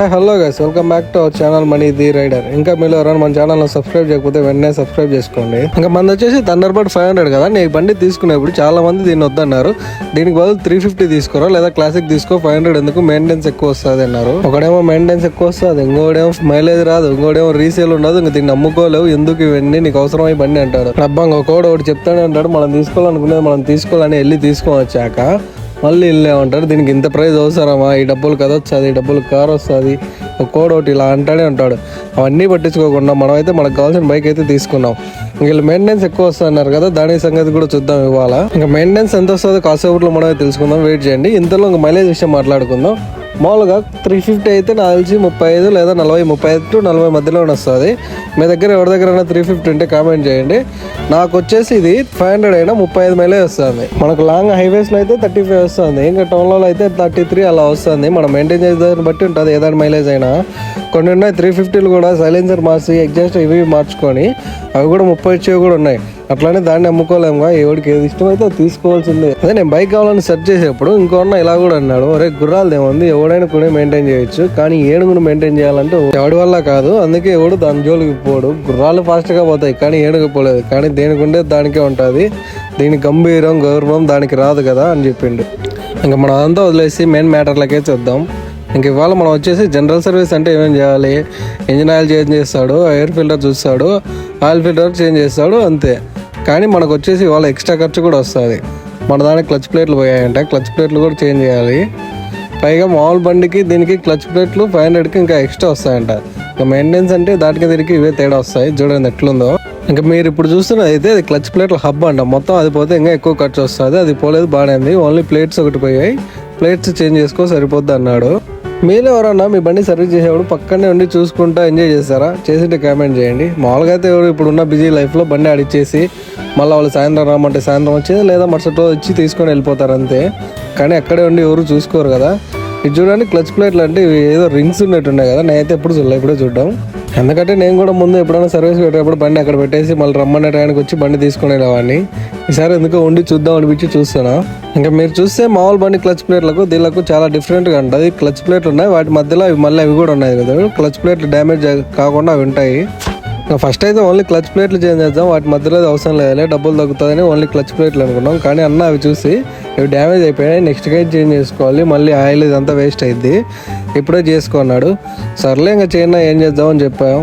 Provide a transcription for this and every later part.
Hi hello guys welcome back to our channel money the rider ఇంకా మీరు ఎవరైనా మన ఛానల్ సబ్స్క్రైబ్ చేయకపోతే వెంటనే సబ్స్క్రైబ్ చేసుకోండి. ఇంకా మన వచ్చేసి థండర్ బర్డ్ ఫైవ్ హండ్రెడ్ కదా? నేను బండి తీసుకునేప్పుడు చాలా మంది దీన్ని వద్దన్నారు. దీనికి బదులు త్రీ ఫిఫ్టీ తీసుకోరా? లేదా క్లాసిక్ తీసుకో? ఫైవ్ హండ్రెడ్ ఎందుకు? మెయింటెన్స్ ఎక్కువ వస్తుంది అన్నారు. ఒకడేమో మెయింటెన్స్ ఎక్కువ వస్తుంది ఇంకోడేమో మైలేజ్ రాదు ఇంకోడేమో రీసేల్ ఉండదు. ఇంకా దీన్ని అమ్ముకోలేవు ఎందుకు ఇవన్నీ నీకు అవసరమై బండి అంటాడు అబ్బా ఇంకోడు ఒకటి చెప్తానే అంటాడు. మనం తీసుకోవాలనుకునేది మనం తీసుకోవాలని వెళ్ళి తీసుకొని వచ్చాక మళ్ళీ వెళ్ళామంటారు దీనికి ఇంత ప్రైస్ అవసరమా? ఈ డబ్బులు కథ ఈ డబ్బులు కార్ వస్తుంది ఒక కోడ్ ఒకటి ఇలా అంటానే ఉంటాడు. అవన్నీ పట్టించుకోకుండా మనం అయితే మనకు కావాల్సిన బైక్ అయితే తీసుకున్నాం. వీళ్ళు మెయింటెనెన్స్ ఎక్కువ వస్తున్నారు కదా దాని సంగతి కూడా చూద్దాం ఇవాళ. ఇంకా మెయింటెనెన్స్ ఎంత వస్తుందో కాసేపట్లో మనమే తెలుసుకుందాం. వెయిట్ చేయండి. ఇంతలో ఇంకా మైలేజ్ విషయం మాట్లాడుకుందాం. మామూలుగా త్రీ ఫిఫ్టీ అయితే నాకు తెలిసి ముప్పై ఐదు లేదా నలభై ముప్పై ఐదు టు నలభై మధ్యలో వస్తుంది మీ దగ్గర ఎవరి దగ్గర త్రీ ఫిఫ్టీ ఉంటే కామెంట్ చేయండి. నాకు వచ్చేసి ఇది ఫైవ్ హండ్రెడ్ అయినా ముప్పై ఐదు మైలేజ్ వస్తుంది. మనకు లాంగ్ హైవేస్లో అయితే థర్టీ ఫైవ్ వస్తుంది. ఇంకా టౌన్లో అయితే థర్టీ త్రీ అలా వస్తుంది. మనం మెయింటైన్ చేసే దాన్ని బట్టి ఉంటుంది. ఏదైనా మైలేజ్ అయినా. కొన్ని ఉన్నాయి త్రీ ఫిఫ్టీలు కూడా సైలెన్సర్ మార్చి ఎగ్జాస్ట్ ఇవి మార్చుకొని అవి కూడా ముప్పై వచ్చేవి కూడా ఉన్నాయి. అట్లానే దాన్ని అమ్ముకోలేముగా ఎవరికి ఏది ఇష్టమైతే తీసుకోవాల్సిందే. అదే నేను బైక్ కావాలని సెర్చ్ చేసేప్పుడు ఇంకొన్న ఇలా కూడా అన్నాడు ఒరే గుర్రాలు ఏముంది? ఎవడైనా కూడా మెయింటైన్ చేయొచ్చు. కానీ ఏనుగును మెయింటైన్ చేయాలంటే ఎవడి వల్ల కాదు అందుకే ఎవడు దాని జోలికి పోడు. గుర్రాలు ఫాస్ట్గా పోతాయి కానీ ఏనుగు పోలేదు. కానీ దేనికి ఉండే దానికే ఉంటుంది. దీని గంభీరం గౌరవం దానికి రాదు కదా అని చెప్పిండు. ఇంకా మనం అదంతా వదిలేసి మెయిన్ మ్యాటర్లకే చూద్దాం. ఇంక ఇవాళ మనం వచ్చేసి జనరల్ సర్వీస్ అంటే ఏమేం చేయాలి? ఇంజిన్ ఆయిల్ చేంజ్ చేస్తాడు ఎయిర్ ఫిల్టర్ చూస్తాడు ఆయిల్ ఫిల్టర్ చేంజ్ చేస్తాడు అంతే. కానీ మనకు వచ్చేసి ఇవాళ ఎక్స్ట్రా ఖర్చు కూడా వస్తుంది. మన దానికి క్లచ్ ప్లేట్లు పోయాయంట. క్లచ్ ప్లేట్లు కూడా చేంజ్ చేయాలి. పైగా మామూలు బండికి దీనికి క్లచ్ ప్లేట్లు ఫైవ్ హండ్రెడ్కి ఇంకా ఎక్స్ట్రా వస్తాయంట. ఇంకా మెయింటెనెన్స్ అంటే దాటికి దీనికి ఇవే తేడా వస్తాయి. చూడండి ఎట్లుందో. ఇంకా మీరు ఇప్పుడు చూస్తున్నది అయితే అది క్లచ్ ప్లేట్ల హబ్ అంట. మొత్తం అది పోతే ఇంకా ఎక్కువ ఖర్చు వస్తుంది. అది పోలేదు బాగానే ఉంది. ఓన్లీ ప్లేట్స్ ఒకటి పోయాయి. ప్లేట్స్ చేంజ్ చేసుకో సరిపోద్ది అన్నాడు. మీరు ఎవరన్నా మీ బండి సర్వీస్ చేసేవాడు పక్కనే ఉండి చూసుకుంటా ఎంజాయ్ చేస్తారా? చేసింటే కామెంట్ చేయండి. మామూలుగా అయితే ఎవరు ఇప్పుడున్న బిజీ లైఫ్లో బండి ఆడిచ్చేసి మళ్ళీ వాళ్ళు సాయంత్రం రామంటే సాయంత్రం వచ్చేది లేదా మరుసటి రోజు వచ్చి తీసుకొని వెళ్ళిపోతారు అంతే. కానీ అక్కడే ఉండి ఎవరు చూసుకోరు కదా. ఇది చూడండి క్లచ్ ప్లేట్లు అంటే ఏదో రింగ్స్ ఉన్నట్టున్నాయి కదా. నేనైతే ఎప్పుడు చూడలే ఇప్పుడే చూడడం. ఎందుకంటే నేను కూడా ముందు ఎప్పుడైనా సర్వీస్ పెట్టేటప్పుడు బండి అక్కడ పెట్టేసి మళ్ళీ రమ్మన్న టైంకి వచ్చి బండి తీసుకునేవాడిని ఈసారి ఎందుకో ఉండి చూద్దాం అనిపించి చూస్తాను ఇంకా మీరు చూస్తే మామూలు బండి క్లచ్ ప్లేట్లకు దీనికి చాలా డిఫరెంట్గా ఉంటుంది. క్లచ్ ప్లేట్లు ఉన్నాయి. వాటి మధ్యలో అవి మళ్ళీ అవి కూడా ఉన్నాయి కదా. క్లచ్ ప్లేట్లు డ్యామేజ్ కాకుండా అవి ఉంటాయి. ఫస్ట్ అయితే ఓన్లీ క్లచ్ ప్లేట్లు చేంజ్ చేద్దాం. వాటి మధ్యలో అది అవసరం లేదు డబ్బులు తగ్గుతుందని ఓన్లీ క్లచ్ ప్లేట్లు అనుకున్నాం. కానీ అన్న అవి చూసి ఇవి డ్యామేజ్ అయిపోయాయి నెక్స్ట్ గైడ్ చేంజ్ చేసుకోవాలి? మళ్ళీ ఆయిల్ ఇదంతా వేస్ట్ అయింది ఇప్పుడే చేసుకున్నాడు సర్లే ఇంకా చేయన్నా ఏం చేద్దామని చెప్పాం.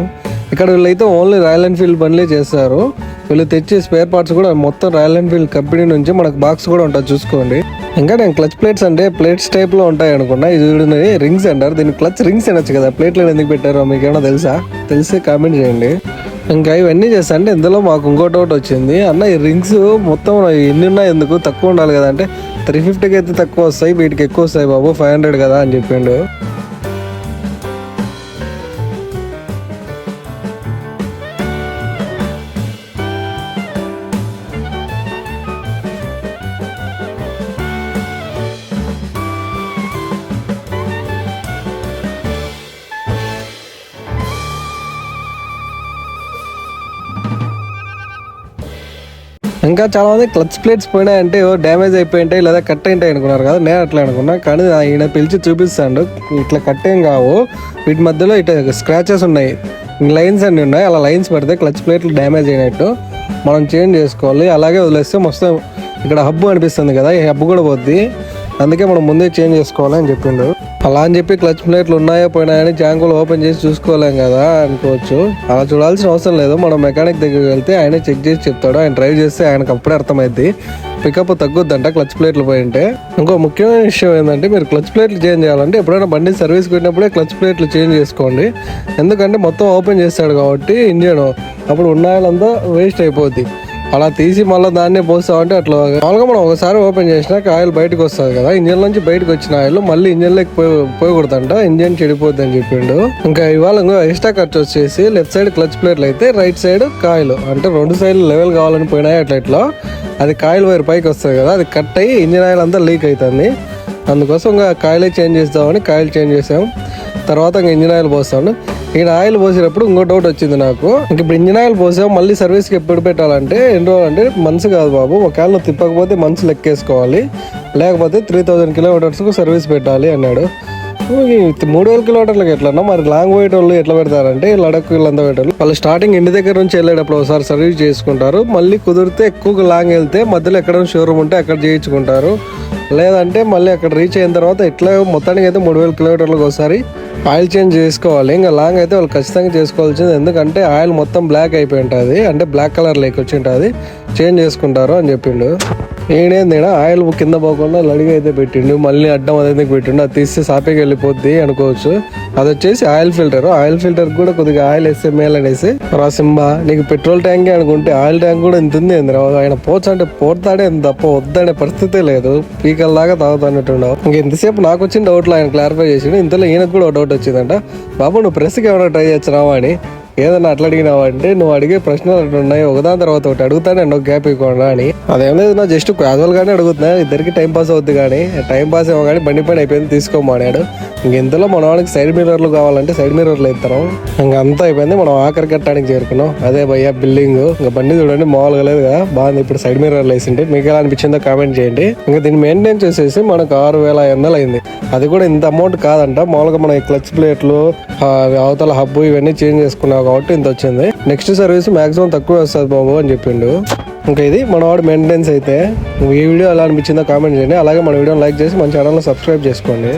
ఇక్కడ వీళ్ళైతే ఓన్లీ రాయల్ ఎన్ఫీల్డ్ బండ్లే చేస్తారు వీళ్ళు తెచ్చే స్పేర్ పార్ట్స్ కూడా మొత్తం రాయల్ ఎన్ఫీల్డ్ కంపెనీ నుంచి మనకు బాక్స్ కూడా ఉంటుంది చూసుకోండి. ఇంకా నేను క్లచ్ ప్లేట్స్ అంటే ప్లేట్స్ టైప్లో ఉంటాయి అనుకున్నా. ఇది చూడండి రింగ్స్ అంటారు. దీన్ని క్లచ్ రింగ్స్ అనొచ్చు కదా. ప్లేట్లు ఎందుకు పెట్టారో మీకు తెలుసా? తెలిస్తే కామెంట్ చేయండి. ఇంకా ఇవన్నీ చేస్తా. అంటే ఇందులో మాకు ఇంకోటి ఒకటి వచ్చింది. అన్న ఈ రింగ్స్ మొత్తం ఎన్ని ఉన్నాయి? ఎందుకు? తక్కువ ఉండాలి కదా అంటే త్రీ ఫిఫ్టీకి అయితే తక్కువ వస్తాయి వీటికి ఎక్కువ వస్తాయి బాబు ఫైవ్ హండ్రెడ్ కదా అని చెప్పిండు. ఇంకా చాలా మంది క్లచ్ ప్లేట్స్ పోయినాయంటే డ్యామేజ్ అయిపోయి ఉంటాయి లేదా కట్ అయింటాయి అనుకున్నారు కదా నేను అట్లా అనుకున్నా. కానీ ఈయన పిలిచి చూపిస్తాడు ఇట్లా కట్ ఏం కావు. వీటి మధ్యలో ఇట్లా స్క్రాచెస్ ఉన్నాయి. లైన్స్ అన్ని ఉన్నాయి. అలా లైన్స్ పెడితే క్లచ్ ప్లేట్లు డ్యామేజ్ అయినట్టు మనం చేంజ్ చేసుకోవాలి. అలాగే వదిలేస్తే మొత్తం ఇక్కడ హబ్బు అనిపిస్తుంది కదా ఈ హబ్బు కూడా పోద్ది. అందుకే మనం ముందే చేంజ్ చేసుకోవాలి అని చెప్పిండు. అలా అని చెప్పి క్లచ్ ప్లేట్లు ఉన్నాయో పోయినాయని ట్యాంకులు ఓపెన్ చేసి చూసుకోలేం కదా అనుకోవచ్చు. అలా చూడాల్సిన అవసరం లేదు. మనం మెకానిక్ దగ్గరికి వెళ్తే ఆయన చెక్ చేసి చెప్తాడు. ఆయన డ్రైవ్ చేస్తే ఆయనకు అప్పుడే అర్థమైద్ది. పికప్ తగ్గుద్దంట క్లచ్ ప్లేట్లు పోయింటే ఇంకో ముఖ్యమైన విషయం ఏంటంటే మీరు క్లచ్ ప్లేట్లు చేంజ్ చేయాలంటే ఎప్పుడైనా బండి సర్వీస్కి వెళ్ళినప్పుడే క్లచ్ ప్లేట్లు చేంజ్ చేసుకోండి. ఎందుకంటే మొత్తం ఓపెన్ చేస్తాడు కాబట్టి ఇంజన్ అప్పుడు ఉన్నాయాలంతా వేస్ట్ అయిపోద్ది. అలా తీసి మళ్ళీ దాన్నే పోస్తామంటే అట్లా మామూలుగా మనం ఒకసారి ఓపెన్ చేసినాక ఆయిల్ బయటకు వస్తుంది కదా. ఇంజన్ నుంచి బయటకు వచ్చిన ఆయిల్ మళ్ళీ ఇంజన్లోకి పోయి పోయకూడదంట. ఇంజన్ చెడిపోద్ది అని చెప్పిండు. ఇంకా ఇవాళ ఎక్స్ట్రా ఖర్చు వచ్చేసి లెఫ్ట్ సైడ్ క్లచ్ ప్లేట్లు అయితే రైట్ సైడ్ కాయలు. అంటే రెండు సైడ్ లెవెల్ కావాలని పోయినాయి అట్లా ఇట్లా. అది కాయిల్ వైర్ పైకి వస్తుంది కదా అది కట్ అయ్యి ఇంజన్ ఆయిల్ అంతా లీక్ అవుతుంది అందుకోసం ఇంకా కాయలే చేంజ్ చేస్తామని కాయలు చేంజ్ చేసాం. తర్వాత ఇంకా ఇంజన్ ఆయిల్ పోస్తాను. ఈయన ఆయిల్ పోసేటప్పుడు ఇంకో డౌట్ వచ్చింది నాకు. ఇంక ఇప్పుడు ఇంజిన్ ఆయిల్ పోసావు మళ్ళీ సర్వీస్కి ఎప్పుడు పెట్టాలంటే ఎన్ని రోజులు అంటే మనసు కాదు బాబు. ఒకవేళ నువ్వు తిప్పకపోతే మనసు లెక్కేసుకోవాలి. లేకపోతే త్రీ థౌజండ్ కిలోమీటర్స్కు సర్వీస్ పెట్టాలి అన్నాడు. మూడు వేల కిలోమీటర్లకు ఎట్లన్నా మరి లాంగ్ పోయేటోళ్ళు ఎట్లా పెడతారంటే లడక్ వీళ్ళంతా పెట్టారు. వాళ్ళు స్టార్టింగ్ ఇంటి దగ్గర నుంచి వెళ్ళేటప్పుడు ఒకసారి సర్వీస్ చేసుకుంటారు. మళ్ళీ కుదిరితే ఎక్కువ లాంగ్ వెళ్తే మధ్యలో ఎక్కడ షోరూమ్ ఉంటే అక్కడ చేయించుకుంటారు. లేదంటే మళ్ళీ అక్కడ రీచ్ అయిన తర్వాత ఇట్లా మొత్తానికి అయితే మూడు వేల కిలోమీటర్లకు ఒకసారి ఆయిల్ చేంజ్ చేసుకోవాలి. ఇంకా లాంగ్ అయితే వాళ్ళు ఖచ్చితంగా చేసుకోవాల్సింది. ఎందుకంటే ఆయిల్ మొత్తం బ్లాక్ అయిపోయి ఉంటుంది. అంటే బ్లాక్ కలర్ లేక వచ్చి ఉంటుంది. చేంజ్ చేసుకుంటారు అని చెప్పిండు. ఈయనేంది ఆయిల్ కింద పోకుండా లడిగా అయితే పెట్టిండు. మళ్ళీ అడ్డం అదే పెట్టిండు? అది తీస్తే సాపేకి వెళ్ళిపోద్ది అనుకోవచ్చు. అది వచ్చేసి ఆయిల్ ఫిల్టర్. ఆయిల్ ఫిల్టర్ కూడా కొద్దిగా ఆయిల్ వేస్తే మేలనేసి రా సింబా నీకు పెట్రోల్ ట్యాంకే అనుకుంటే ఆయిల్ ట్యాంక్ కూడా ఇంత ఉంది ఏందిరా? ఆయన పోచు అంటే పోతాడే ఎంత తప్ప వద్దనే పరిస్థితే లేదు. పీకల దాకా తాగుతున్నట్టున్నావు ఇంక ఎంతసేపు నాకు వచ్చిన డౌట్లు ఆయన క్లారిఫై చేసిండు. ఇంతలో ఈయనకు కూడా డౌట్ వచ్చిందంట. బాబు నువ్వు ప్రెస్కి ఏమైనా ట్రై చేస్తున్నావా అని. ఏదన్నా అట్లా అడిగినావా అంటే నువ్వు అడిగే ప్రశ్నలు అట్లా ఉన్నాయి ఒకదాని తర్వాత ఒకటి అడుగుతానే ఒక గ్యాప్ ఇవ్వకుండా అని. అదేం లేదు నా జస్ట్ క్యాజువల్ గానే అడుగుతున్నా ఇద్దరికి టైం పాస్ అవుద్ది కానీ టైం పాస్ ఏమో కానీ బండి పైన అయిపోయింది తీసుకోమన్నాడు ఇంకెంతలో మన వాడికి సైడ్ మిర్రర్లు కావాలంటే సైడ్ మిర్రర్లు ఇస్తాం ఇంకా అంతా అయిపోయింది మనం ఆఖరి కట్టడానికి చేరుకున్నాం. అదే భయ్యా బిల్డింగ్ ఇంకా బండి చూడండి మామూలుగా లేదు కదా. బాగుంది ఇప్పుడు సైడ్ మిర్రర్లు వేసింటే. మీకు ఎలా అనిపించిందో కామెంట్ చేయండి. ఇంకా దీన్ని మెయింటైన్ చేసేసి మనకు ఆరు వేల ఐదు వందలు అయింది. అది కూడా ఇంత అమౌంట్ కాదంట. మామూలుగా మన క్లచ్ ప్లేట్లు అవతల హబ్బు ఇవన్నీ చేంజ్ చేసుకున్నావు కాబట్టి ఇంత వచ్చింది. నెక్స్ట్ సర్వీస్ మాక్సిమం తక్కువ వస్తుంది బాబు అని చెప్పిండు. ఇంకా ఇది మన వాడు మెయింటెనెన్స్ అయితే. ఈ వీడియో ఎలా అనిపించిందో కామెంట్ చేయండి. అలాగే మన వీడియోని లైక్ చేసి మన ఛానల్ సబ్స్క్రైబ్ చేసుకోండి.